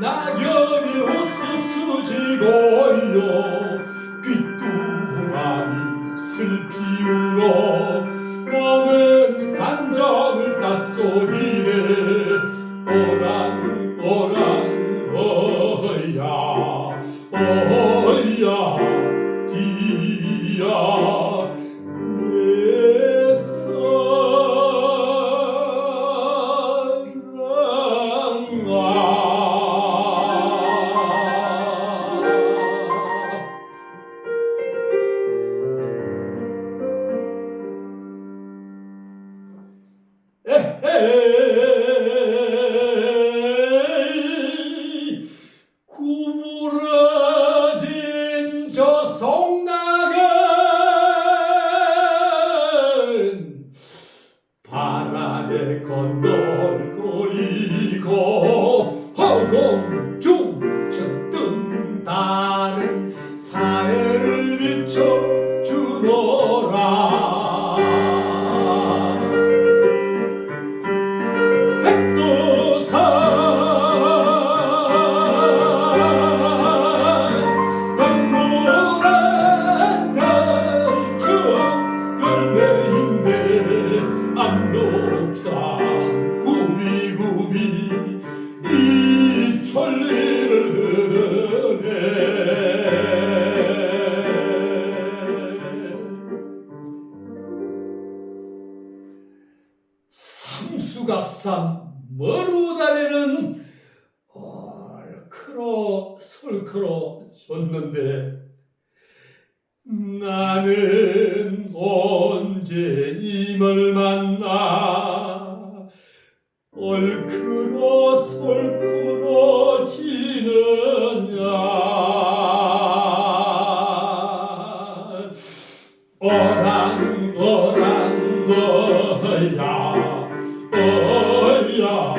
낙엽이 호수수 즐거울려 귀뚜라미 슬피울러 남은 감정을 다 쏘기네 오랑 오랑 어야. 구부러진 저 송나은 바람에 건널거리고 허공 중천 다른 사회를 비춰 perdoa. 홍수갑산 머루다리는 얼크로 설크로 졌는데 나는 언제 님을 만나 얼크로 설크로 지느냐? 어랑 어랑 너야. 어야 디야.